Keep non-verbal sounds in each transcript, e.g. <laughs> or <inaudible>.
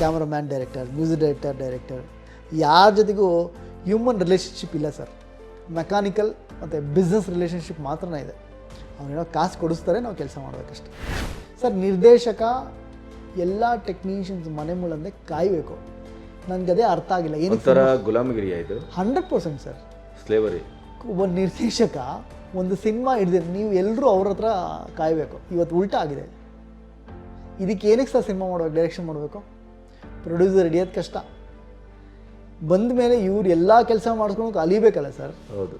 Cameraman director music director director ಯಾರ ಜೊತೆಗೂ human relationship ಇಲ್ಲ ಸರ್. ಮೆಕ್ಯಾನಿಕಲ್ ಮತ್ತು ಬಿಸ್ನೆಸ್ ರಿಲೇಷನ್ಶಿಪ್ ಮಾತ್ರನೇ ಇದೆ. ಅವನೇನೋ ಕಾಸು ಕೊಡಿಸ್ತಾರೆ ನಾವು ಕೆಲಸ ಮಾಡಬೇಕಷ್ಟೆ. ಸರ್ ನಿರ್ದೇಶಕ ಎಲ್ಲ ಟೆಕ್ನಿಷಿಯನ್ಸ್ ಮನೆ ಮೂಲಂದೆ ಕಾಯಬೇಕು. ನನಗೆ ಅದೇ ಅರ್ಥ ಆಗಿಲ್ಲ. ಏನು ಸರ್ ಗುಲಾಮಗಿರಿ ಆಯಿತು ಹಂಡ್ರೆಡ್ ಪರ್ಸೆಂಟ್ ಸರ್. ಸ್ಲೇವರಿ ಒಬ್ಬ ನಿರ್ದೇಶಕ ಒಂದು ಸಿನಿಮಾ ಹಿಡಿದ್ರೆ ನೀವು ಎಲ್ಲರೂ ಅವ್ರ ಹತ್ರ ಕಾಯಬೇಕು. ಇವತ್ತು ಉಲ್ಟಾ ಆಗಿದೆ. ಇದಕ್ಕೆ ಏನಕ್ಕೆ ಸರ್ ಸಿನಿಮಾ ಮಾಡಬೇಕು ಡೈರೆಕ್ಷನ್ ಮಾಡಬೇಕು? ಪ್ರೊಡ್ಯೂಸರ್ ಹಿಡಿಯೋದು ಕಷ್ಟ. ಬಂದ ಮೇಲೆ ಇವ್ರು ಎಲ್ಲ ಕೆಲಸ ಮಾಡಿಸ್ಕೊಂಡು ಅಲಿಬೇಕಲ್ಲ ಸರ್? ಹೌದು.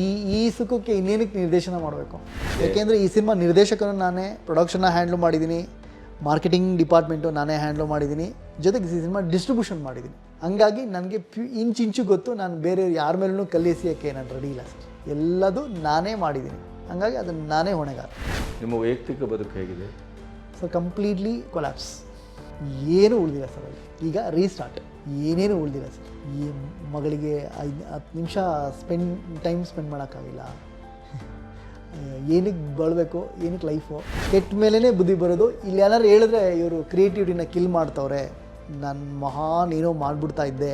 ಈ ಈ ಸುಖಕ್ಕೆ ಇನ್ನೇನಕ್ಕೆ ನಿರ್ದೇಶನ ಮಾಡಬೇಕು? ಯಾಕೆಂದರೆ ಈ ಸಿನಿಮಾ ನಿರ್ದೇಶಕನು ನಾನೇ ಪ್ರೊಡಕ್ಷನ್ನ ಹ್ಯಾಂಡ್ಲ್ ಮಾಡಿದ್ದೀನಿ ಮಾರ್ಕೆಟಿಂಗ್ ಡಿಪಾರ್ಟ್ಮೆಂಟು ನಾನೇ ಹ್ಯಾಂಡ್ಲ್ ಮಾಡಿದ್ದೀನಿ ಜೊತೆಗೆ ಈ ಸಿನಿಮಾ ಡಿಸ್ಟ್ರಿಬ್ಯೂಷನ್ ಮಾಡಿದ್ದೀನಿ ಹಂಗಾಗಿ ನನಗೆ ಪ್ಯೂ ಇಂಚಿಂಚು ಗೊತ್ತು ನಾನು ಬೇರೆ ಯಾರ ಮೇಲೂ ಕಲಿಸಿಯೋಕ್ಕೆ ನಾನು ರೆಡಿ ಇಲ್ಲ ಸರ್. ಎಲ್ಲದೂ ನಾನೇ ಮಾಡಿದ್ದೀನಿ ಹಂಗಾಗಿ ಅದನ್ನು ನಾನೇ ಹೊಣೆಗಾರ. ನಿಮ್ಮ ವೈಯಕ್ತಿಕ ಬದುಕು ಹೇಗಿದೆ? ಸೊ ಕಂಪ್ಲೀಟ್ಲಿ ಕೊಲ್ಯಾಪ್ಸ್ ಏನೂ ಉಳಿದಿಲ್ಲ ಸರ್ ಅಲ್ಲಿ. ಈಗ ರೀಸ್ಟಾರ್ಟ್ ಏನೇನು ಉಳಿದಿಲ್ಲ ಸರ್. ಈ ಮಗಳಿಗೆ ಐದು ಹತ್ತು ನಿಮಿಷ ಸ್ಪೆಂಡ್ ಟೈಮ್ ಸ್ಪೆಂಡ್ ಮಾಡೋಕ್ಕಾಗಿಲ್ಲ. ಏನಕ್ಕೆ ಬಳಬೇಕು ಏನಕ್ಕೆ ಲೈಫು ಕೆಟ್ಟ ಮೇಲೇ ಬುದ್ಧಿ ಬರೋದು. ಇಲ್ಲಿ ಏನಾರು ಹೇಳಿದ್ರೆ ಇವರು ಕ್ರಿಯೇಟಿವಿಟಿನ ಕಿಲ್ ಮಾಡ್ತವ್ರೆ. ನಾನು ಮಹಾನ್ ಏನೋ ಮಾಡಿಬಿಡ್ತಾ ಇದ್ದೆ.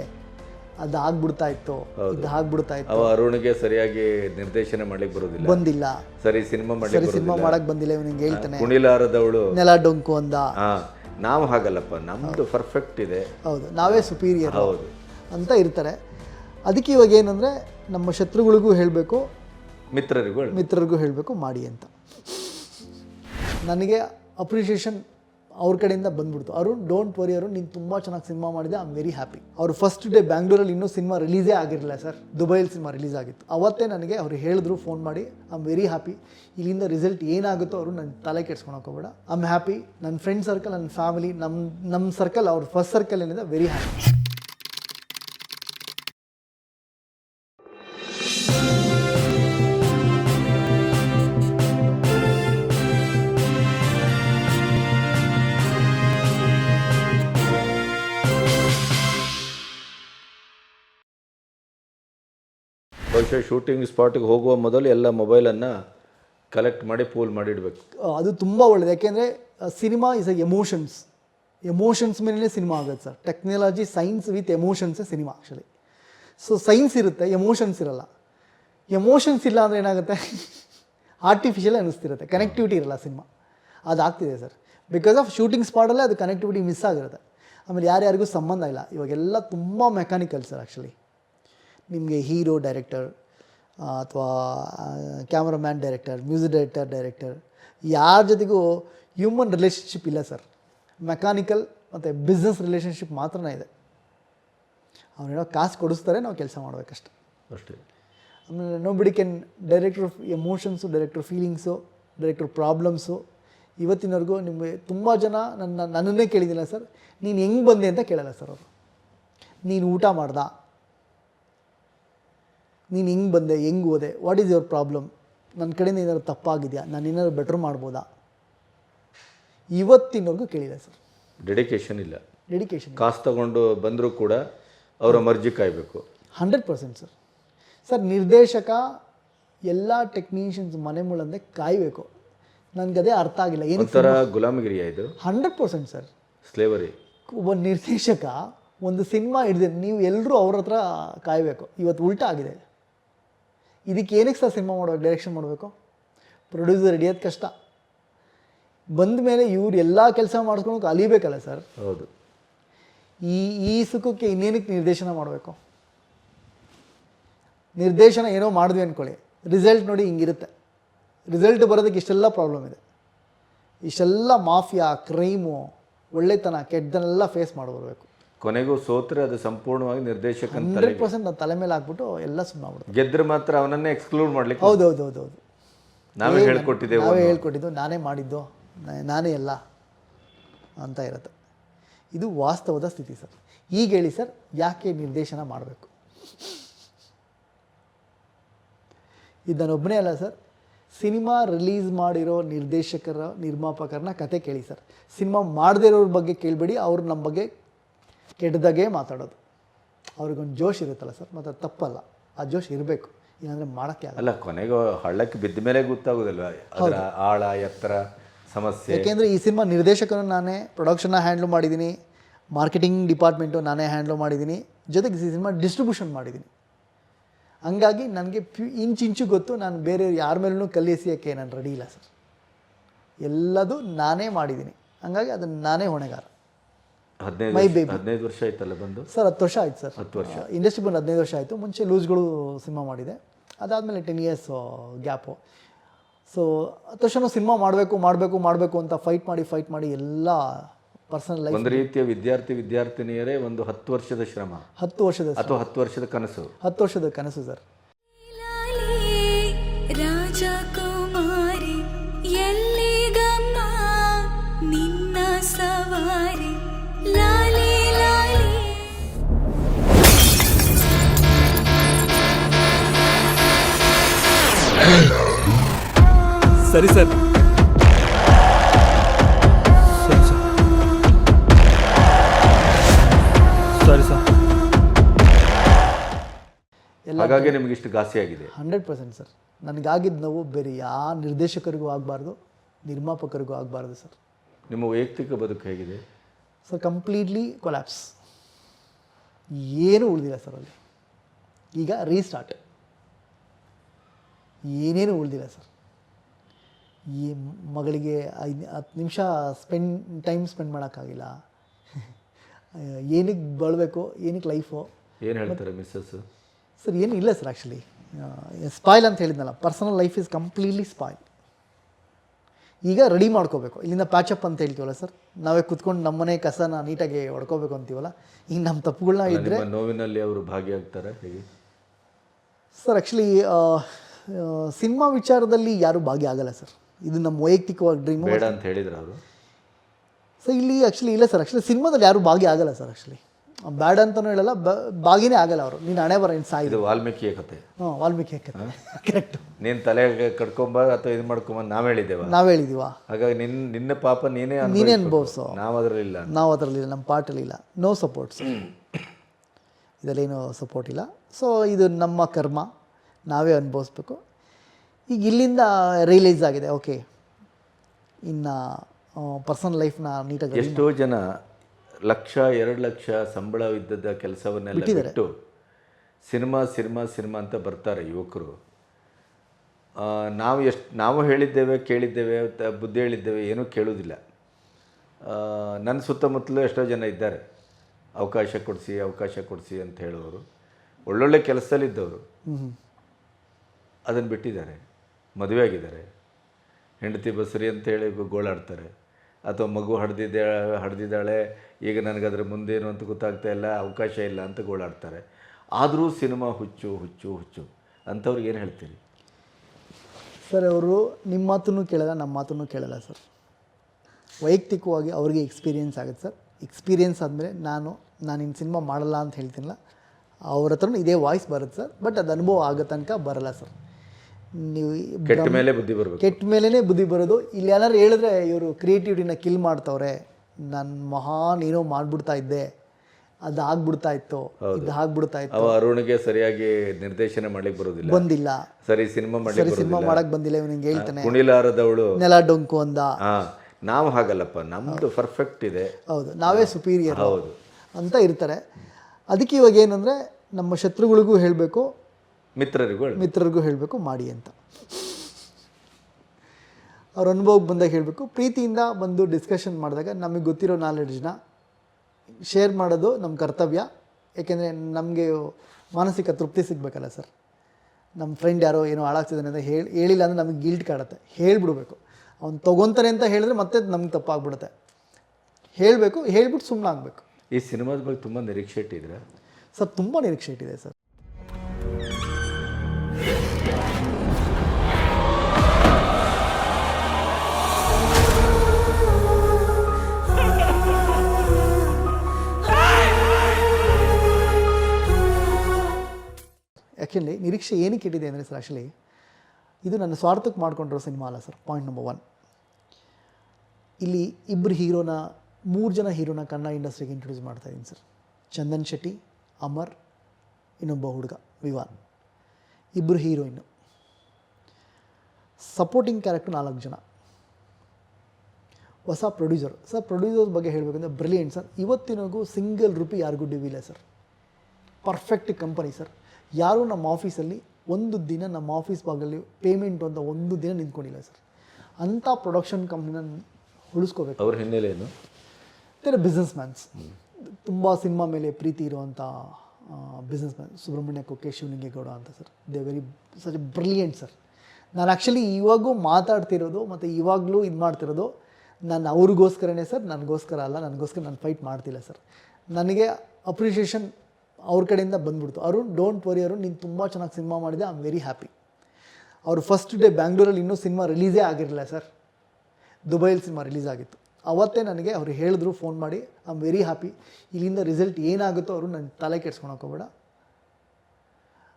ಅದು ಆಗ್ಬಿಡ್ತಾ ಇತ್ತು. ಇದು ಆಗ್ಬಿಡ್ತಾ ಇತ್ತು. ಅರುಣ್ಗೆ ಸರಿಯಾಗಿ ನಿರ್ದೇಶನ ಮಾಡ್ಲಿಕ್ಕೆ ಬರೋದಿಲ್ಲ. ಬಂದಿಲ್ಲ. ಸರಿ ಸಿನಿಮಾ ಮಾಡಿ ಸರಿ ಸಿನಿಮಾ ಮಾಡಕ್ ಬಂದಿಲ್ಲ ಇವನಿಗೆ ಹೇಳ್ತಾನೆ. ಕುಣಿಲಾರದವಳು. ನೆಲ ಡೊಂಕು ಅಂದ. ನಾವು ಹಾಗಲ್ಲಪ್ಪ ನಮ್ದು ಪರ್ಫೆಕ್ಟ್ ಇದೆ. ಹೌದು ನಾವೇ ಸುಪೀರಿಯರ್ ಹೌದು. ಅಂತ ಇರ್ತಾರೆ. ಅದಕ್ಕೆ ಇವಾಗ ಏನಂದರೆ ನಮ್ಮ ಶತ್ರುಗಳಿಗೂ ಹೇಳಬೇಕು ಮಿತ್ರರಿಗೂ ಮಿತ್ರರಿಗೂ ಹೇಳಬೇಕು ಮಾಡಿ ಅಂತ. ನನಗೆ ಅಪ್ರಿಷಿಯೇಷನ್ ಅವ್ರ ಕಡೆಯಿಂದ ಬಂದ್ಬಿಡ್ತು. ಅರುಣ್ ಡೋಂಟ್ ವರಿ ಅರುಣ್, ನೀನು ತುಂಬ ಚೆನ್ನಾಗಿ ಸಿನಿಮಾ ಮಾಡಿದೆ ಐ ಆಮ್ ವೆರಿ ಹ್ಯಾಪಿ ಅವ್ರು ಫಸ್ಟ್ ಡೇ ಬ್ಯಾಂಗ್ಳೂರಲ್ಲಿ ಇನ್ನೂ ಸಿನಿಮಾ ರಿಲೀಸೇ ಆಗಿರಲಿಲ್ಲ ಸರ್ ದುಬೈಲಿ ಸಿನಿಮಾ ರಿಲೀಸ್ ಆಗಿತ್ತು. ಅವತ್ತೇ ನನಗೆ ಅವ್ರು ಹೇಳಿದ್ರು ಫೋನ್ ಮಾಡಿ ಐ ಆಮ್ ವೆರಿ ಹ್ಯಾಪಿ ಇಲ್ಲಿಂದ ರಿಸಲ್ಟ್ ಏನಾಗುತ್ತೋ ಅವರು ನನ್ನ ತಲೆ ಹೋಗಬೇಡ. ಐ ಆಮ್ ಹ್ಯಾಪಿ ನನ್ನ ಫ್ರೆಂಡ್ ಸರ್ಕಲ್ ನನ್ನ ಫ್ಯಾಮಿಲಿ ನಮ್ಮ ನಮ್ಮ ಸರ್ಕಲ್ ಅವ್ರ ಫಸ್ಟ್ ಸರ್ಕಲ್ ಏನಿದೆ ವೆರಿ ಹ್ಯಾಪಿ ಬಹುಶಃ ಶೂಟಿಂಗ್ ಸ್ಪಾಟಿಗೆ ಹೋಗುವ ಮೊದಲು ಎಲ್ಲ ಮೊಬೈಲನ್ನು ಕಲೆಕ್ಟ್ ಮಾಡಿ ಪೂಲ್ ಮಾಡಿಡಬೇಕು ಅದು ತುಂಬ ಒಳ್ಳೆಯದು ಯಾಕೆಂದರೆ cinema is a emotions emotions ಮೇಲೆ ಸಿನಿಮಾ ಆಗುತ್ತೆ ಸರ್ ಟೆಕ್ನಾಲಜಿ ಸೈನ್ಸ್ ವಿತ್ ಎಮೋಷನ್ಸೇ ಸಿನಿಮಾ ಆ್ಯಕ್ಚುಲಿ ಸೊ ಸೈನ್ಸ್ ಇರುತ್ತೆ ಎಮೋಷನ್ಸ್ ಇರಲ್ಲ. ಎಮೋಷನ್ಸ್ ಇಲ್ಲ ಅಂದರೆ ಏನಾಗುತ್ತೆ? <laughs> ಆರ್ಟಿಫಿಷಿಯಲ್ ಅನ್ನಿಸ್ತಿರುತ್ತೆ. ಕನೆಕ್ಟಿವಿಟಿ ಇರಲ್ಲ ಸಿನಿಮಾ ಅದಾಗ್ತಿದೆ ಸರ್ ಬಿಕಾಸ್ ಆಫ್ ಶೂಟಿಂಗ್ ಸ್ಪಾಟಲ್ಲೇ ಅದು ಕನೆಕ್ಟಿವಿಟಿ ಮಿಸ್ ಆಗಿರುತ್ತೆ. ಆಮೇಲೆ ಯಾರ್ಯಾರಿಗೂ ಸಂಬಂಧ ಇಲ್ಲ. ಇವಾಗೆಲ್ಲ ತುಂಬ ಮೆಕ್ಯಾನಿಕಲ್ ಸರ್ ಆ್ಯಕ್ಚುಲಿ ನಿಮಗೆ ಹೀರೋ ಡೈರೆಕ್ಟರ್ ಅಥವಾ cameraman director music director director ಯಾರ ಜೊತೆಗೂ ಹ್ಯೂಮನ್ ರಿಲೇಷನ್ಶಿಪ್ ಇಲ್ಲ ಸರ್. ಮೆಕ್ಯಾನಿಕಲ್ ಮತ್ತು ಬಿಸ್ನೆಸ್ ರಿಲೇಷನ್ಶಿಪ್ ಮಾತ್ರನೇ ಇದೆ. ಅವನೇನೋ ಕಾಸು ಕೊಡಿಸ್ತಾರೆ ನಾವು ಕೆಲಸ ಮಾಡಬೇಕಷ್ಟೆ. ಅಷ್ಟೇ. ಆಮೇಲೆ nobody can director emotions director feelings director problems ಇವತ್ತಿನವರೆಗೂ ನಿಮಗೆ ತುಂಬ ಜನ ನನ್ನ ನನ್ನನ್ನೇ ಕೇಳಿದಿಲ್ಲ ಸರ್. ನೀನು ಹೆಂಗೆ ಬಂದೆ ಅಂತ ಕೇಳಲ್ಲ ಸರ್ ಅವರು. ನೀನು ಊಟ ಮಾಡ್ದ? ನೀನು ಹಿಂಗೆ ಬಂದೆ ಹೆಂಗೆ ಓದೆ ವಾಟ್ ಈಸ್ ಯುವರ್ ಪ್ರಾಬ್ಲಮ್ ನನ್ನ ಕಡೆಯಿಂದ ಏನಾದ್ರು ತಪ್ಪಾಗಿದೆಯಾ? ನಾನು ಏನಾದ್ರು ಬೆಟ್ರ್ ಮಾಡ್ಬೋದಾ? ಇವತ್ತಿನವರೆಗೂ ಕೇಳಿದೆ ಸರ್. ಡೆಡಿಕೇಶನ್ ಇಲ್ಲ. ಡೆಡಿಕೇಶನ್ ಕಾಸು ತಗೊಂಡು ಬಂದರೂ ಕೂಡ ಅವರ ಮರ್ಜಿ ಕಾಯಬೇಕು. Hundred percent sir. ಸರ್ ನಿರ್ದೇಶಕ ಎಲ್ಲ ಟೆಕ್ನಿಷಿಯನ್ಸ್ ಮನೆ ಮೂಲಂದೆ ಕಾಯಬೇಕು. ನನಗೆ ಅದೇ ಅರ್ಥ ಆಗಿಲ್ಲ. ಏನು ಒಂಥರ ಗುಲಾಮಗಿರಿಯ ಇದು? Hundred percent sir. ಸ್ಲೇವರಿ ಒಬ್ಬ ನಿರ್ದೇಶಕ ಒಂದು ಸಿನಿಮಾ ಹಿಡಿದ್ರೆ ನೀವು ಎಲ್ಲರೂ ಅವ್ರ ಹತ್ರ ಕಾಯಬೇಕು. ಇವತ್ತು ಉಲ್ಟಾ ಆಗಿದೆ. ಇದಕ್ಕೆ ಏನಕ್ಕೆ ಸರ್ ಸಿನಿಮಾ ಮಾಡಬೇಕು ಡೈರೆಕ್ಷನ್ ಮಾಡಬೇಕು? ಪ್ರೊಡ್ಯೂಸರ್ ಹಿಡಿಯೋದು ಕಷ್ಟ. ಬಂದ ಮೇಲೆ ಇವ್ರು ಎಲ್ಲ ಕೆಲಸ ಮಾಡಿಸ್ಕೊಂಡು ಅಲಿಬೇಕಲ್ಲ ಸರ್ ಹೌದು. ಈ ಈ ಸುಖಕ್ಕೆ ಇನ್ನೇನಕ್ಕೆ ನಿರ್ದೇಶನ ಮಾಡಬೇಕು? ನಿರ್ದೇಶನ ಏನೋ ಮಾಡಿದ್ವಿ ಅಂದ್ಕೊಳ್ಳಿ ರಿಸಲ್ಟ್ ನೋಡಿ ಹಿಂಗಿರುತ್ತೆ. ರಿಸಲ್ಟ್ ಬರೋದಕ್ಕೆ ಇಷ್ಟೆಲ್ಲ ಪ್ರಾಬ್ಲಮ್ ಇದೆ. ಇಷ್ಟೆಲ್ಲ ಮಾಫಿಯಾ ಕ್ರೈಮು ಒಳ್ಳೆತನ ಕೆಟ್ಟದನ್ನೆಲ್ಲ ಫೇಸ್ ಮಾಡ್ಬರ್ಬೇಕು. ಕೊನೆಗೂ ಸೋತ್ರೆ ಅದು ಸಂಪೂರ್ಣವಾಗಿ ನಿರ್ದೇಶಕನ ತಲೆ ಹಂಡ್ರೆಡ್ ಪರ್ಸೆಂಟ್ ತಲೆ ಮೇಲೆ ಹಾಕ್ಬಿಟ್ಟು ಎಲ್ಲ ಸುಮ್ಮನೆ ಆಗ್ಬಿಡುತ್ತೆ ಗೆದ್ರೆ ಮಾತ್ರ ಅವನನ್ನೇ ಎಕ್ಸ್ಕ್ಲೂಡ್ ಮಾಡ್ಲಿಕ್ಕೆ ಹೌದು ಹೌದು ಹೌದು ಹೌದು. ನಾವೇ ಹೇಳ್ಕೊಟ್ಟಿದ್ದೇವೆ ನಾವೇ ಹೇಳ್ಕೊಟ್ಟಿದ್ದು ನಾನೇ ಮಾಡಿದ್ದು ನಾನೇ ಎಲ್ಲ ಅಂತ ಇರುತ್ತೆ. ಇದು ವಾಸ್ತವದ ಸ್ಥಿತಿ ಸರ್. ಈಗ ಹೇಳಿ ಸರ್ ಯಾಕೆ ನಿರ್ದೇಶನ ಮಾಡಬೇಕು? ಇದು ನಾನೊಬ್ಬನೇ ಅಲ್ಲ ಸರ್. ಸಿನಿಮಾ ರಿಲೀಸ್ ಮಾಡಿರೋ ನಿರ್ದೇಶಕರ ನಿರ್ಮಾಪಕರನ್ನ ಕತೆ ಕೇಳಿ ಸರ್. ಸಿನಿಮಾ ಮಾಡದೇ ಇರೋರ ಬಗ್ಗೆ ಕೇಳಬೇಡಿ ಅವ್ರು ನಮ್ಮ ಬಗ್ಗೆ ಕೆಟ್ಟದಾಗೆ ಮಾತಾಡೋದು. ಅವ್ರಿಗೊಂದು ಜೋಶ್ ಇರುತ್ತಲ್ಲ ಸರ್ ಮತ್ತು ಅದು ತಪ್ಪಲ್ಲ. ಆ ಜೋಶ್ ಇರಬೇಕು ಏನಂದರೆ ಮಾಡೋಕ್ಕೆ ಆಗಲ್ಲ. ಅಲ್ಲ ಕೊನೆಗೂ ಹಳ್ಳಕ್ಕೆ ಬಿದ್ದ ಮೇಲೆ ಗೊತ್ತಾಗೋದಿಲ್ಲ ಅದರ ಆಳ ಎತ್ತರ ಸಮಸ್ಯೆ. ಯಾಕೆಂದರೆ ಈ ಸಿನಿಮಾ ನಿರ್ದೇಶಕನು ನಾನೇ ಪ್ರೊಡಕ್ಷನ್ನ ಹ್ಯಾಂಡ್ಲ್ ಮಾಡಿದ್ದೀನಿ ಮಾರ್ಕೆಟಿಂಗ್ ಡಿಪಾರ್ಟ್ಮೆಂಟು ನಾನೇ ಹ್ಯಾಂಡ್ಲ್ ಮಾಡಿದ್ದೀನಿ ಜೊತೆಗೆ ಈ ಸಿನಿಮಾ ಡಿಸ್ಟ್ರಿಬ್ಯೂಷನ್ ಮಾಡಿದ್ದೀನಿ ಹಂಗಾಗಿ ನನಗೆ ಪ್ಯೂ ಇಂಚಿಂಚು ಗೊತ್ತು ನಾನು ಬೇರೆ ಯಾರ ಮೇಲೂ ಕಲಿಸಿಯೋಕ್ಕೆ ನಾನು ರೆಡಿ ಇಲ್ಲ ಸರ್. ಎಲ್ಲದೂ ನಾನೇ ಮಾಡಿದ್ದೀನಿ ಹಂಗಾಗಿ ಅದನ್ನು ನಾನೇ ಹೊಣೆಗಾರ. ಹದಿನೈದು My ವರ್ಷ- ಹದಿನೈದು ವರ್ಷ ಆಯ್ತಲ್ಲ ಬಂದು? ಸರ್ ಹತ್ತು ವರ್ಷ ಆಯ್ತು ಸರ್. ಹತ್ತು ವರ್ಷ. ಇಂಡಸ್ಟ್ರಿ ಬಂದು ಹದಿನೈದು ವರ್ಷ ಆಯಿತು. ಮುಂಚೆ ಲೂಸ್ಗಳು ಸಿನಿಮಾ ಮಾಡಿದೆ. ಅದಾದಮೇಲೆ ಟೆನ್ ಇಯರ್ಸ್ ಗ್ಯಾಪು. ಸೊ ಹತ್ತು ವರ್ಷನೂ ಸಿನಿಮಾ ಮಾಡಬೇಕು ಮಾಡಬೇಕು ಮಾಡಬೇಕು ಅಂತ ಫೈಟ್ ಮಾಡಿ ಫೈಟ್ ಮಾಡಿ ಎಲ್ಲ ಪರ್ಸನಲ್ ಲೈಫ್ ಒಂದು ರೀತಿಯ ವಿದ್ಯಾರ್ಥಿ ವಿದ್ಯಾರ್ಥಿನಿಯರೇ ಒಂದು ಹತ್ತು ವರ್ಷದ ಶ್ರಮ. ಹತ್ತು ವರ್ಷದ ಅಥವಾ ಹತ್ತು ವರ್ಷದ ಕನಸು. ಹತ್ತು ವರ್ಷದ ಕನಸು ಸರ್. ಸರಿ ಸರ್. ಸರಿ ಸರ್. ಸರಿ ಸರ್. ಎಲ್ಲ ಹಾಗಾಗಿ ನಿಮ್ಗೆ ಇಷ್ಟು ಘಾಸಿ ಆಗಿದೆ. Hundred percent sir. ನನಗಾಗಿದ್ದು ನೋವು ಬೇರೆ ಯಾವ ನಿರ್ದೇಶಕರಿಗೂ ಆಗಬಾರ್ದು ನಿರ್ಮಾಪಕರಿಗೂ ಆಗಬಾರ್ದು ಸರ್. ನಿಮ್ಮ ವೈಯಕ್ತಿಕ ಬದುಕು ಹೇಗಿದೆ? ಸರ್ ಕಂಪ್ಲೀಟ್ಲಿ ಕೊಲ್ಯಾಪ್ಸ್ ಏನೂ ಉಳಿದಿಲ್ಲ ಸರ್ ಅಲ್ಲಿ. ಈಗ ರೀಸ್ಟಾರ್ಟ್ ಏನೇನು ಉಳಿದಿಲ್ಲ ಸರ್. ಈ ಮಗಳಿಗೆ ಐದು ಹತ್ತು ನಿಮಿಷ ಸ್ಪೆಂಡ್ ಟೈಮ್ ಸ್ಪೆಂಡ್ ಮಾಡೋಕ್ಕಾಗಿಲ್ಲ. ಏನಕ್ಕೆ ಬಳಬೇಕು ಏನಕ್ಕೆ ಲೈಫು ಏನು ಹೇಳ್ತಾರೆ ಮಿಸ್ಸಸ್ ಸರ್ ಏನು ಇಲ್ಲ ಸರ್ ಆ್ಯಕ್ಚುಲಿ ಸ್ಪಾಯ್ಲ್ ಅಂತ ಹೇಳಿದ್ನಲ್ಲ personal life is completely spoil ಈಗ ರೆಡಿ ಮಾಡ್ಕೋಬೇಕು. ಇಲ್ಲಿಂದ ಪ್ಯಾಚಪ್ ಅಂತ ಹೇಳ್ತೀವಲ್ಲ ಸರ್ ನಾವೇ ಕುತ್ಕೊಂಡು ನಮ್ಮನೆ ಕಸನ ನೀಟಾಗಿ ಹೊಡ್ಕೋಬೇಕು ಅಂತೀವಲ್ಲ ಈಗ ನಮ್ಮ ತಪ್ಪುಗಳನ್ನ ಇದ್ದರೆ ನೋವಿನಲ್ಲಿ ಅವರು ಭಾಗಿಯಾಗ್ತಾರೆ ಸರ್ ಆ್ಯಕ್ಚುಲಿ ಸಿನಿಮಾ ವಿಚಾರದಲ್ಲಿ ಯಾರೂ ಭಾಗಿಯಾಗಲ್ಲ ಸರ್. ಇದು ನಮ್ಮ ವೈಯಕ್ತಿಕವಾಗಿ ಡ್ರೀಮ್ ಬೇಡ ಅಂತ ಹೇಳಿದ್ರು ಅವರು? ಸೊ ಇಲ್ಲಿ ಆ್ಯಕ್ಚುಲಿ ಇಲ್ಲ ಸರ್ ಆ್ಯಕ್ಚುಲಿ ಸಿನಿಮಾದಲ್ಲಿ ಯಾರೂ ಭಾಗಿ ಆಗಲ್ಲ ಸರ್ ಆ್ಯಕ್ಚುಲಿ ಬ್ಯಾಡ್ ಅಂತಲೂ ಹೇಳಲ್ಲ ಬಾಗಿನೇ ಭಾಗಿನೇ ಆಗಲ್ಲ ಅವರು. ನೀನು ಹಣೆ ಬರ ವಾಲ್ಮೀಕಿಯ ಸಾಯಿದು. ವಾಲ್ಮೀಕಿಯ ಕತೆ. ಹಾಂ ವಾಲ್ಮೀಕಿ ಕರೆಕ್ಟ್ ನೀನು ತಲೆ ಕಟ್ಕೊಂಬ ಅಥವಾ ಇದು ಮಾಡ್ಕೊಂಬ ನಾವು ಹೇಳಿದ್ದೇವ? ನಾವು ಹೇಳಿದೀವ ಹಾಗಾಗಿ ನಿನ್ನ ನಿನ್ನ ಪಾಪ ನೀನೇ ನೀನೇ. ಅನುಭವಿಸು ನಾವು ಅದರಲ್ಲಿಲ್ಲ. ನಾವು ಅದರಲ್ಲಿಲ್ಲ ನಮ್ಮ ಪಾರ್ಟಲ್ಲಿಲ್ಲ ನೋ ಸಪೋರ್ಟ್ಸ್ <clears throat> ಇದರಲ್ಲೇನು ಸಪೋರ್ಟ್ ಇಲ್ಲ. ಸೊ ಇದು ನಮ್ಮ ಕರ್ಮ. ನಾವೇ ಅನುಭವಿಸ್ಬೇಕು. ಈಗ ಇಲ್ಲಿಂದ ರಿಯಲೈಸ್ ಆಗಿದೆ ಓಕೆ ಇನ್ನು ಪರ್ಸನಲ್ ಲೈಫ್ನ ನೀಟಾಗಿ ಎಷ್ಟೋ ಜನ ಲಕ್ಷ ಎರಡು ಲಕ್ಷ ಸಂಬಳ ಇದ್ದದ ಕೆಲಸವನ್ನೆಲ್ಲ ಬಿಟ್ಟು ಸಿನಿಮಾ ಸಿನಿಮಾ ಸಿನಿಮಾ ಅಂತ ಬರ್ತಾರೆ ಯುವಕರು. ನಾವು ಎಷ್ಟು ನಾವು ಹೇಳಿದ್ದೇವೆ ಕೇಳಿದ್ದೇವೆ ಬುದ್ಧಿ ಹೇಳಿದ್ದೇವೆ ಏನೂ ಕೇಳೋದಿಲ್ಲ. ನನ್ನ ಸುತ್ತಮುತ್ತಲೂ ಎಷ್ಟೋ ಜನ ಇದ್ದಾರೆ. ಅವಕಾಶ ಕೊಡಿಸಿ ಅವಕಾಶ ಕೊಡಿಸಿ ಅಂತ ಹೇಳೋರು. ಒಳ್ಳೊಳ್ಳೆ ಕೆಲಸದಲ್ಲಿದ್ದವರು. ಅದನ್ನು ಬಿಟ್ಟಿದ್ದಾರೆ. ಮದುವೆ ಆಗಿದ್ದಾರೆ. ಹೆಂಡತಿ ಬಸರಿ ಅಂತೇಳಿ ಗೋಳಾಡ್ತಾರೆ. ಅಥವಾ ಮಗು ಹಡ್ದಿದ್ದೆ, ಹಡ್ದಿದ್ದಾಳೆ, ಈಗ ನನಗದ್ರ ಮುಂದೇನು ಅಂತ ಗೊತ್ತಾಗ್ತಾ ಇಲ್ಲ, ಅವಕಾಶ ಇಲ್ಲ ಅಂತ ಗೋಳಾಡ್ತಾರೆ. ಆದರೂ ಸಿನಿಮಾ ಹುಚ್ಚು ಹುಚ್ಚು ಹುಚ್ಚು. ಅಂಥವ್ರಿಗೆ ಏನು ಹೇಳ್ತೀರಿ? ಸರ್, ಅವರು ನಿಮ್ಮ ಮಾತನ್ನು ಕೇಳಲ್ಲ, ನಮ್ಮ ಮಾತನ್ನು ಕೇಳಲ್ಲ ಸರ್. ವೈಯಕ್ತಿಕವಾಗಿ ಅವ್ರಿಗೆ ಎಕ್ಸ್ಪೀರಿಯೆನ್ಸ್ ಆಗುತ್ತೆ ಸರ್. ಎಕ್ಸ್ಪೀರಿಯೆನ್ಸ್ ಆದಮೇಲೆ ನಾನು ನಾನು ಇನ್ನು ಸಿನಿಮಾ ಮಾಡಲ್ಲ ಅಂತ ಹೇಳ್ತೀನಲ್ಲ ಅವ್ರ ಹತ್ರನೂ ಇದೇ ವಾಯ್ಸ್ ಬರುತ್ತೆ ಸರ್. ಬಟ್ ಅದು ಅನುಭವ ಆಗೋ ತನಕ ಬರಲ್ಲ ಸರ್. ನೀವು ಕೆಟ್ಟ ಮೇಲೆ ಬುದ್ಧಿ ಬರಬೇಕು. ಕೆಟ್ಟ ಮೇಲೇ ಬುದ್ಧಿ ಬರೋದು. ಇಲ್ಲಿ ಏನಾದ್ರು ಹೇಳಿದ್ರೆ ಇವರು ಕ್ರಿಯೇಟಿವಿಟಿನ ಕಿಲ್ ಮಾಡ್ತವ್ರೆ. ನಾನು ಮಹಾನ್ ಏನೋ ಮಾಡ್ಬಿಡ್ತಾ ಇದ್ದೆ. ಅದು ಆಗ್ಬಿಡ್ತಾ ಇತ್ತು. ಇದು ಆಗ್ಬಿಡ್ತಾ ಇತ್ತು. ಅವ ಅರುಣ್ಗೆ ಸರಿಯಾಗಿ ನಿರ್ದೇಶನ ಮಾಡ್ಲಿಕ್ಕೆ ಬರೋದಿಲ್ಲ. ಬಂದಿಲ್ಲ. ಸರಿ ಸಿನಿಮಾ ಸರಿ ಮಾಡ್ಲಿಕ್ಕೆ ಸಿನಿಮಾ ಮಾಡಕ್ ಬಂದಿಲ್ಲ ಇವ್ನಿಗೆ ಹೇಳ್ತಾನೆ. ಕುಣಿಲಾರದವಳು. ನೆಲ ಡೊಂಕು ಅಂದ. ನಾವು ಹಾಗಲ್ಲಪ್ಪ. ನಮ್ದು ಪರ್ಫೆಕ್ಟ್ ಇದೆ. ಹೌದು. ನಾವೇ ಸುಪೀರಿಯರ್ ಹೌದು. ಅಂತ ಇರ್ತಾರೆ. ಅದಕ್ಕೆ ಇವಾಗ ಏನಂದ್ರೆ ನಮ್ಮ ಶತ್ರುಗಳಿಗೂ ಹೇಳಬೇಕು ಮಿತ್ರರಿಗೂ. ಮಿತ್ರರಿಗೂ ಹೇಳಬೇಕು ಮಾಡಿ ಅಂತ. ಅವ್ರ ಅನುಭವಕ್ಕೆ ಬಂದಾಗ ಹೇಳಬೇಕು ಪ್ರೀತಿಯಿಂದ ಬಂದು ಡಿಸ್ಕಷನ್ ಮಾಡಿದಾಗ ನಮಗೆ ಗೊತ್ತಿರೋ ನಾಲೆಡ್ಜ್ನ ಶೇರ್ ಮಾಡೋದು ನಮ್ಮ ಕರ್ತವ್ಯ. ಏಕೆಂದರೆ ನಮಗೆ ಮಾನಸಿಕ ತೃಪ್ತಿ ಸಿಗಬೇಕಲ್ಲ ಸರ್. ನಮ್ಮ ಫ್ರೆಂಡ್ ಯಾರೋ ಏನೋ ಹಾಳಾಗ್ತಿದ್ದಾನೆ ಅಂತ ಹೇಳಿ ಹೇಳಿಲ್ಲ ಅಂದರೆ ನಮಗೆ ಗಿಲ್ಟ್ ಕಾಡುತ್ತೆ. ಹೇಳಿಬಿಡ್ಬೇಕು. ಅವ್ನು ತೊಗೊತಾನೆ ಅಂತ ಹೇಳಿದ್ರೆ ಮತ್ತೆ ನಮ್ಗೆ ತಪ್ಪಾಗ್ಬಿಡುತ್ತೆ. ಹೇಳಬೇಕು ಹೇಳ್ಬಿಟ್ಟು ಸುಮ್ಮನೆ ಆಗಬೇಕು. ಈ ಸಿನಿಮಾದ ಬಗ್ಗೆ ತುಂಬ ನಿರೀಕ್ಷೆ ಇಟ್ಟಿದ್ರೆ ಸರ್ ತುಂಬ ನಿರೀಕ್ಷೆ ಇಟ್ಟಿದೆ ಸರ್. ನಿರೀಕ್ಷೆ ಏನಕ್ಕೆ ಇಟ್ಟಿದೆ ಅಂದರೆ ಸರ್ ಆ್ಯಕ್ಚುಲಿ ಇದು ನನ್ನ ಸ್ವಾರ್ಥಕ್ಕೆ ಮಾಡ್ಕೊಂಡಿರೋ ಸಿನಿಮಾ ಅಲ್ಲ ಸರ್ ಪಾಯಿಂಟ್ ನಂಬರ್ ಒನ್ ಇಲ್ಲಿ ಇಬ್ಬರು ಹೀರೋನ, ಮೂರು ಜನ ಹೀರೋನ ಕನ್ನಡ ಇಂಡಸ್ಟ್ರಿಗೆ ಇಂಟ್ರೊಡ್ಯೂಸ್ ಮಾಡ್ತಾ ಇದ್ದೀನಿ ಸರ್. ಚಂದನ್ ಶೆಟ್ಟಿ, ಅಮರ್, ಇನ್ನೊಬ್ಬ ಹುಡುಗ, ವಿವಾನ್. ಇಬ್ಬರು ಹೀರೋಯಿನ್ನು ಸಪೋರ್ಟಿಂಗ್ ಕ್ಯಾರೆಕ್ಟರ್ ನಾಲ್ಕು ಜನ. ಹೊಸ ಪ್ರೊಡ್ಯೂಸರ್ ಸರ್ ಪ್ರೊಡ್ಯೂಸರ್ ಬಗ್ಗೆ ಹೇಳಬೇಕಂದ್ರೆ ಬ್ರಿಲಿಯಂಟ್ ಸರ್. ಇವತ್ತಿನಗೂ ಸಿಂಗಲ್ ರುಪಿ ಯಾರಿಗೂ ಡಿವಿಲ್ಲ ಸರ್. Perfect company sir. ಯಾರೂ ನಮ್ಮ ಆಫೀಸಲ್ಲಿ ಒಂದು ದಿನ ನಮ್ಮ ಆಫೀಸ್ ಭಾಗದಲ್ಲಿ ಪೇಮೆಂಟ್ ಅಂತ ಒಂದು ದಿನ ನಿಂತ್ಕೊಂಡಿಲ್ಲ ಸರ್. ಅಂಥ ಪ್ರೊಡಕ್ಷನ್ ಕಂಪ್ನಿನ ಉಳಿಸ್ಕೋಬೇಕು. ಅವ್ರ ಹಿನ್ನೆಲೆ ಏನು? ತೆರೆ ಬಿಸ್ನೆಸ್ ಮ್ಯಾನ್ಸ್ ತುಂಬ ಸಿನಿಮಾ ಮೇಲೆ ಪ್ರೀತಿ ಇರುವಂಥ ಬಿಸ್ನೆಸ್ ಮ್ಯಾನ್ ಸುಬ್ರಹ್ಮಣ್ಯ ಕುಕ್ಕೆ ಶಿವಲಿಂಗೇಗೌಡ ಅಂತ sir. They very such brilliant sir ನಾನು ಆ್ಯಕ್ಚುಲಿ ಇವಾಗೂ ಮಾತಾಡ್ತಿರೋದು ಮತ್ತು ಇವಾಗಲೂ ಇದು ಮಾಡ್ತಿರೋದು ನಾನು ಅವ್ರಿಗೋಸ್ಕರನೇ ಸರ್. ನನಗೋಸ್ಕರ ಅಲ್ಲ ನನಗೋಸ್ಕರ ನಾನು ಫೈಟ್ ಮಾಡ್ತಿಲ್ಲ ಸರ್. ನನಗೆ ಅಪ್ರಿಷಿಯೇಷನ್ ಅವ್ರ ಕಡೆಯಿಂದ ಬಂದ್ಬಿಡ್ತು. ಅರುಣ್ ಡೋಂಟ್ ವರಿ ಅರುಣ್, ನೀನು ತುಂಬ ಚೆನ್ನಾಗಿ ಸಿನಿಮಾ ಮಾಡಿದೆ ಐ ಆಮ್ ವೆರಿ ಹ್ಯಾಪಿ ಅವರು ಫಸ್ಟ್ ಡೇ ಬ್ಯಾಂಗ್ಳೂರಲ್ಲಿ ಇನ್ನೂ ಸಿನಿಮಾ ರಿಲೀಸೇ ಆಗಿರಲಿಲ್ಲ ಸರ್. ದುಬೈಲಿ ಸಿನಿಮಾ ರಿಲೀಸ್ ಆಗಿತ್ತು. ಅವತ್ತೇ ನನಗೆ ಅವ್ರು ಹೇಳಿದ್ರು ಫೋನ್ ಮಾಡಿ ಐ ಆಮ್ ವೆರಿ ಹ್ಯಾಪಿ ಇಲ್ಲಿಂದ ರಿಸಲ್ಟ್ ಏನಾಗುತ್ತೋ ಅವರು ನನ್ನ ತಲೆ ಕೆಡ್ಸ್ಕೊಳಕೋಬೇಡ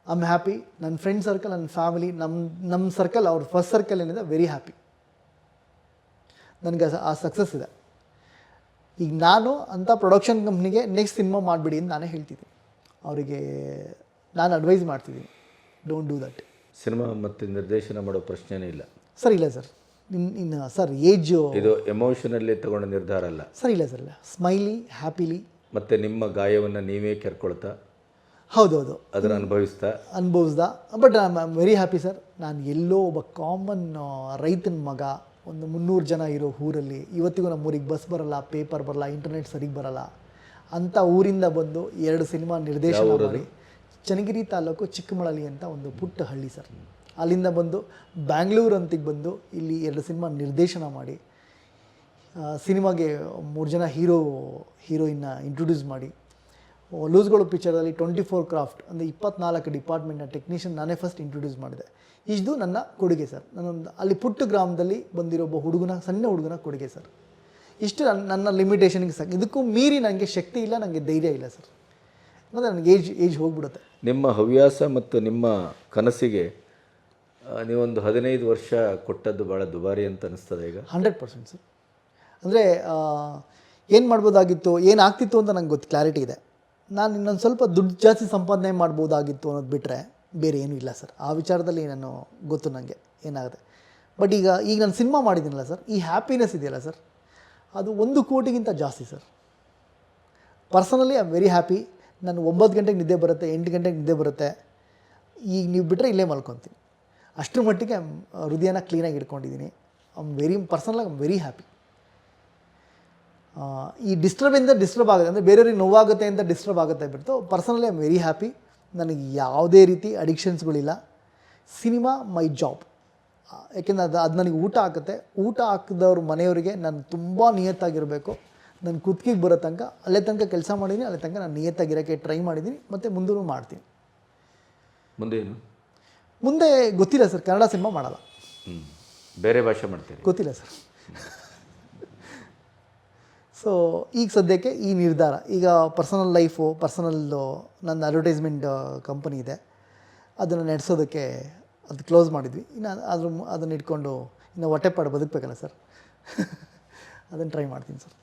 ಐ ಆಮ್ ಹ್ಯಾಪಿ ನನ್ನ ಫ್ರೆಂಡ್ ಸರ್ಕಲ್ ನನ್ನ ಫ್ಯಾಮಿಲಿ ನಮ್ಮ ನಮ್ಮ ಸರ್ಕಲ್ ಅವ್ರ ಫಸ್ಟ್ ಸರ್ಕಲ್ ಏನಿದೆ ವೆರಿ ಹ್ಯಾಪಿ ನನಗೆ ಆ ಸಕ್ಸಸ್ ಇದೆ. ಈಗ ನಾನು ಅಂಥ ಪ್ರೊಡಕ್ಷನ್ ಕಂಪ್ನಿಗೆ ನೆಕ್ಸ್ಟ್ ಸಿನಿಮಾ ಮಾಡಿಬಿಡಿ ಅಂತ ನಾನೇ ಹೇಳ್ತಿದ್ದೀನಿ. ಅವರಿಗೆ ನಾನು ಅಡ್ವೈಸ್ ಮಾಡ್ತಿದ್ದೀನಿ. ಡೋಂಟ್ ಡೂ ದಟ್ ಸಿನಿಮಾ ಮತ್ತು ನಿರ್ದೇಶನ ಮಾಡೋ ಪ್ರಶ್ನೆನೇ ಇಲ್ಲ. ಸರ್ ಇಲ್ಲ ಸರ್. ಇನ್ನು ಇನ್ನು ಸರ್ ಏಜ್ ಇದು ಎಮೋಷನಲ್ಲಿ ತಗೊಂಡ ನಿರ್ಧಾರ ಅಲ್ಲ. ಸರ್ ಇಲ್ಲ ಸರ್ ಇಲ್ಲ. ಸ್ಮೈಲಿ ಹ್ಯಾಪಿಲಿ ಮತ್ತು ನಿಮ್ಮ ಗಾಯವನ್ನು ನೀವೇ ಕೆರ್ಕೊಳ್ತಾ? ಹೌದೌದು. ಅದನ್ನು ಅನುಭವಿಸ್ತಾ? ಅನುಭವಿಸ್ದ. But I am very happy sir ನಾನು ಎಲ್ಲೋ ಒಬ್ಬ ಕಾಮನ್ ರೈತನ ಮಗ ಒಂದು ಮುನ್ನೂರು ಜನ ಇರೋ ಊರಲ್ಲಿ ಇವತ್ತಿಗೂ ನಮ್ಮ ಊರಿಗೆ ಬಸ್ ಬರಲ್ಲ ಪೇಪರ್ ಬರಲ್ಲ ಇಂಟರ್ನೆಟ್ ಸರಿಗೆ ಬರಲ್ಲ. ಅಂಥ ಊರಿಂದ ಬಂದು ಎರಡು ಸಿನಿಮಾ ನಿರ್ದೇಶನ ಮಾಡಿ ಚನ್ನಗಿರಿ ತಾಲೂಕು ಚಿಕ್ಕಮಳಲಿ ಅಂತ ಒಂದು ಪುಟ್ಟ ಹಳ್ಳಿ ಸರ್. ಅಲ್ಲಿಂದ ಬಂದು ಬ್ಯಾಂಗ್ಳೂರು ಅಂತಿಗೆ ಬಂದು ಇಲ್ಲಿ ಎರಡು ಸಿನಿಮಾ ನಿರ್ದೇಶನ ಮಾಡಿ ಸಿನಿಮಾಗೆ ಮೂರು ಜನ ಹೀರೋ ಹೀರೋಯಿನ್ನ ಇಂಟ್ರೊಡ್ಯೂಸ್ ಮಾಡಿ. ಲೂಸ್ಗಳು ಪಿಕ್ಚರಲ್ಲಿ ಟ್ವೆಂಟಿ ಫೋರ್ ಕ್ರಾಫ್ಟ್ ಅಂದರೆ ಇಪ್ಪತ್ನಾಲ್ಕು ಡಿಪಾರ್ಟ್ಮೆಂಟ್ನ ಟೆಕ್ನಿಷಿಯನ್ ನಾನೇ ಫಸ್ಟ್ ಇಂಟ್ರೊಡ್ಯೂಸ್ ಮಾಡಿದೆ. ಇಷ್ಟು ನನ್ನ ಕೊಡುಗೆ ಸರ್. ನಾನೊಂದು ಅಲ್ಲಿ ಪುಟ್ಟ ಗ್ರಾಮದಲ್ಲಿ ಬಂದಿರೋ ಒಬ್ಬ ಹುಡುಗನ ಸಣ್ಣ ಹುಡುಗನ ಕೊಡುಗೆ ಸರ್. ಇಷ್ಟು ನನ್ನ ನನ್ನ ಲಿಮಿಟೇಷನ್ಗೆ ಸಾಕು. ಇದಕ್ಕೂ ಮೀರಿ ನನಗೆ ಶಕ್ತಿ ಇಲ್ಲ ನನಗೆ ಧೈರ್ಯ ಇಲ್ಲ ಸರ್. ಅಂದರೆ ನನಗೆ ಏಜ್ ಏಜ್ ಹೋಗ್ಬಿಡುತ್ತೆ. ನಿಮ್ಮ ಹವ್ಯಾಸ ಮತ್ತು ನಿಮ್ಮ ಕನಸಿಗೆ ಆ, ನೀವೊಂದು ಹದಿನೈದು ವರ್ಷ ಕೊಟ್ಟದ್ದು ಭಾಳ ದುಬಾರಿ ಅಂತ ಅನಿಸ್ತದೆ ಈಗ? Hundred percent sir. ಅಂದರೆ ಏನು ಮಾಡ್ಬೋದಾಗಿತ್ತು ಏನಾಗ್ತಿತ್ತು ಅಂತ ನಂಗೆ ಗೊತ್ತು ಕ್ಲಾರಿಟಿ ಇದೆ. ನಾನು ಇನ್ನೊಂದು ಸ್ವಲ್ಪ ದುಡ್ಡು ಜಾಸ್ತಿ ಸಂಪಾದನೆ ಮಾಡ್ಬೋದಾಗಿತ್ತು ಅನ್ನೋದು ಬಿಟ್ಟರೆ ಬೇರೆ ಏನೂ ಇಲ್ಲ ಸರ್. ಆ ವಿಚಾರದಲ್ಲಿ ನಾನು ಗೊತ್ತು ನನಗೆ ಏನಾಗುತ್ತೆ. ಬಟ್ ಈಗ ಈಗ ನಾನು ಸಿನಿಮಾ ಮಾಡಿದ್ದೀನಲ್ಲ ಸರ್. ಈ ಹ್ಯಾಪಿನೆಸ್ ಇದೆಯಲ್ಲ ಸರ್. ಅದು ಒಂದು ಕೋಟಿಗಿಂತ ಜಾಸ್ತಿ, sir. Personally I am very happy ನಾನು ಒಂಬತ್ತು ಗಂಟೆಗೆ ನಿದ್ದೆ ಬರುತ್ತೆ, ಎಂಟು ಗಂಟೆಗೆ ನಿದ್ದೆ ಬರುತ್ತೆ. ಈಗ ನೀವು ಬಿಟ್ಟರೆ ಇಲ್ಲೇ ಮಲ್ಕೊತೀನಿ. ಅಷ್ಟರ ಮಟ್ಟಿಗೆ ಹೃದಯನ ಕ್ಲೀನಾಗಿ ಇಟ್ಕೊಂಡಿದ್ದೀನಿ. I am very personal I am very happy ಈ ಡಿಸ್ಟರ್ಬಿಂದ ಡಿಸ್ಟರ್ಬ್ ಆಗುತ್ತೆ, ಅಂದರೆ ಬೇರೆಯವ್ರಿಗೆ ನೋವಾಗುತ್ತೆ ಅಂತ ಡಿಸ್ಟರ್ಬ್ ಆಗುತ್ತೆ ಬಿಟ್ಟು personally I am very happy ನನಗೆ ಯಾವುದೇ ರೀತಿ ಅಡಿಕ್ಷನ್ಸ್ಗಳಿಲ್ಲ ಸಿನಿಮಾ ಮೈ ಜಾಬ್ ಯಾಕೆಂದರೆ ಅದು ಅದು ನನಗೆ ಊಟ ಹಾಕುತ್ತೆ. ಊಟ ಹಾಕಿದವ್ರ ಮನೆಯವರಿಗೆ ನಾನು ತುಂಬ ನಿಯತ್ತಾಗಿರಬೇಕು. ನನ್ನ ಕುತ್ತಿಗೆಗೆ ಬರೋ ತನಕ ಅಲ್ಲೇ ತನಕ ಕೆಲಸ ಮಾಡಿದ್ದೀನಿ ಅಲ್ಲೇ ತನಕ ನಾನು ನಿಯತ್ತಾಗಿರೋಕ್ಕೆ ಟ್ರೈ ಮಾಡಿದ್ದೀನಿ ಮತ್ತು ಮುಂದೂ ಮಾಡ್ತೀನಿ. ಮುಂದೆ ಏನು ಮುಂದೆ ಗೊತ್ತಿಲ್ಲ ಸರ್ ಕನ್ನಡ ಸಿನಿಮಾ ಮಾಡಲ್ಲ. ಹ್ಞೂ ಬೇರೆ ಭಾಷೆ ಮಾಡ್ತೀನಿ ಗೊತ್ತಿಲ್ಲ ಸರ್. ಸೊ ಈಗ ಸದ್ಯಕ್ಕೆ ಈ ನಿರ್ಧಾರ. ಈಗ ಪರ್ಸನಲ್ ಲೈಫು ಪರ್ಸನಲ್ಲು ನನ್ನ ಅಡ್ವರ್ಟೈಸ್ಮೆಂಟ್ ಕಂಪನಿ ಇದೆ. ಅದನ್ನು ನಡೆಸೋದಕ್ಕೆ ಅದು ಕ್ಲೋಸ್ ಮಾಡಿದ್ವಿ. ಇನ್ನು ಅದ್ರ ಅದನ್ನು ಇಟ್ಕೊಂಡು ಇನ್ನು ಹೊಟ್ಟೆಪಾಡು ಬದುಕಬೇಕಲ್ಲ ಸರ್. <laughs> ಅದನ್ನು ಟ್ರೈ ಮಾಡ್ತೀನಿ sir.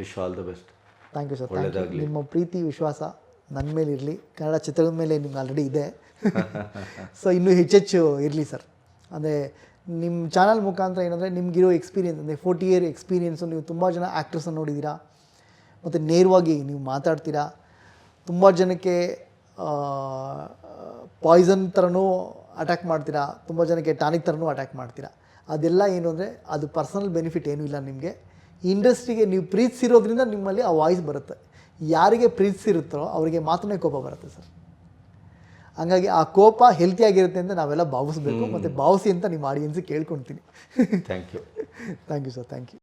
Wish all the best thank you sir thank you ನಿಮ್ಮ ಪ್ರೀತಿ ವಿಶ್ವಾಸ ನನ್ನ ಮೇಲೆ ಇರಲಿ. ಕನ್ನಡ ಚಿತ್ರದ ಮೇಲೆ ನಿಮ್ಗೆ ಆಲ್ರೆಡಿ ಇದೆ. <laughs> ಸೊ ಇನ್ನೂ ಹೆಚ್ಚೆಚ್ಚು ಇರಲಿ ಸರ್ ಅಂದರೆ ನಿಮ್ಮ ಚಾನಲ್ ಮುಖಾಂತರ ಏನಂದರೆ ನಿಮಗಿರೋ ಎಕ್ಸ್ಪೀರಿಯನ್ಸ್ ಅಂದರೆ ಫೋರ್ಟಿ ಇಯರ್ ಎಕ್ಸ್ಪೀರಿಯೆನ್ಸು ನೀವು ತುಂಬ ಜನ ಆ್ಯಕ್ಟ್ರಸನ್ನು ನೋಡಿದ್ದೀರಾ ಮತ್ತು ನೇರವಾಗಿ ನೀವು ಮಾತಾಡ್ತೀರಾ. ತುಂಬ ಜನಕ್ಕೆ ಪಾಯ್ಸನ್ ಥರನೂ ಅಟ್ಯಾಕ್ ಮಾಡ್ತೀರಾ? ತುಂಬ ಜನಕ್ಕೆ ಟಾನಿಕ್ ಥರನೂ ಅಟ್ಯಾಕ್ ಮಾಡ್ತೀರಾ? ಅದೆಲ್ಲ ಏನು ಅಂದರೆ ಅದು ಪರ್ಸನಲ್ ಬೆನಿಫಿಟ್ ಏನೂ ಇಲ್ಲ ನಿಮಗೆ. ಇಂಡಸ್ಟ್ರಿಗೆ ನೀವು ಪ್ರೀತಿಸಿರೋದ್ರಿಂದ ನಿಮ್ಮಲ್ಲಿ ಆ ವಾಯ್ಸ್ ಬರುತ್ತೆ. ಯಾರಿಗೆ ಪ್ರೀತಿಸಿರುತ್ತೋ ಅವರಿಗೆ ಮಾತ್ರನೇ ಕೋಪ ಬರುತ್ತೆ ಸರ್. ಹಂಗಾಗಿ ಆ ಕೋಪ ಹೆಲ್ತಿಯಾಗಿರುತ್ತೆ ಅಂತ ನಾವೆಲ್ಲ ಭಾವಿಸ್ಬೇಕು. ಮತ್ತು ಭಾವಿಸಿ ಅಂತ ನಿಮ್ಮ ಆಡಿಯನ್ಸಿಗೆ ಕೇಳ್ಕೊಳ್ತೀನಿ thank you thank you sir thank you